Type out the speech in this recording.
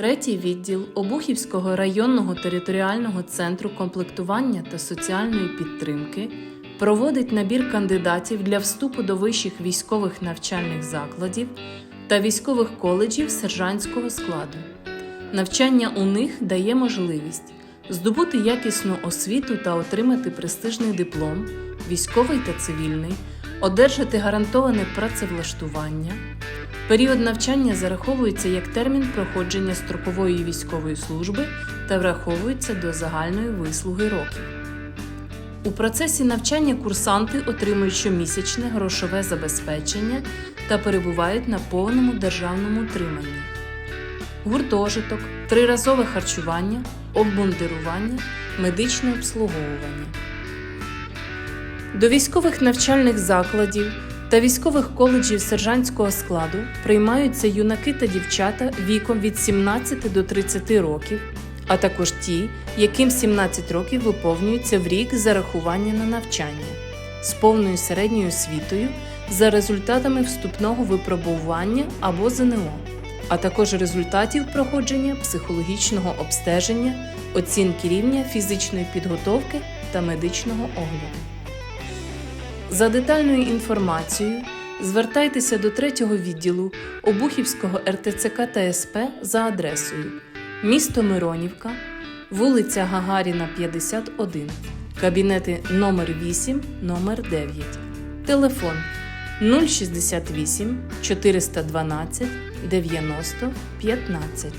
Третій відділ Обухівського районного територіального центру комплектування та соціальної підтримки проводить набір кандидатів для вступу до вищих військових навчальних закладів та військових коледжів сержантського складу. Навчання у них дає можливість здобути якісну освіту та отримати престижний диплом, військовий та цивільний, одержати гарантоване працевлаштування. Період навчання зараховується як термін проходження строкової військової служби та враховується до загальної вислуги років. У процесі навчання курсанти отримують щомісячне грошове забезпечення та перебувають на повному державному утриманні. Гуртожиток, триразове харчування, обмундирування, медичне обслуговування. До військових навчальних закладів та військових коледжів сержантського складу приймаються юнаки та дівчата віком від 17 до 30 років, а також ті, яким 17 років виповнюється в рік зарахування на навчання з повною середньою освітою за результатами вступного випробування або ЗНО, а також результатів проходження психологічного обстеження, оцінки рівня фізичної підготовки та медичного огляду. За детальною інформацією звертайтеся до третього відділу Обухівського РТЦК та СП за адресою місто Миронівка, вулиця Гагаріна, 51, кабінети номер 8, номер 9, телефон 068 412 90 15.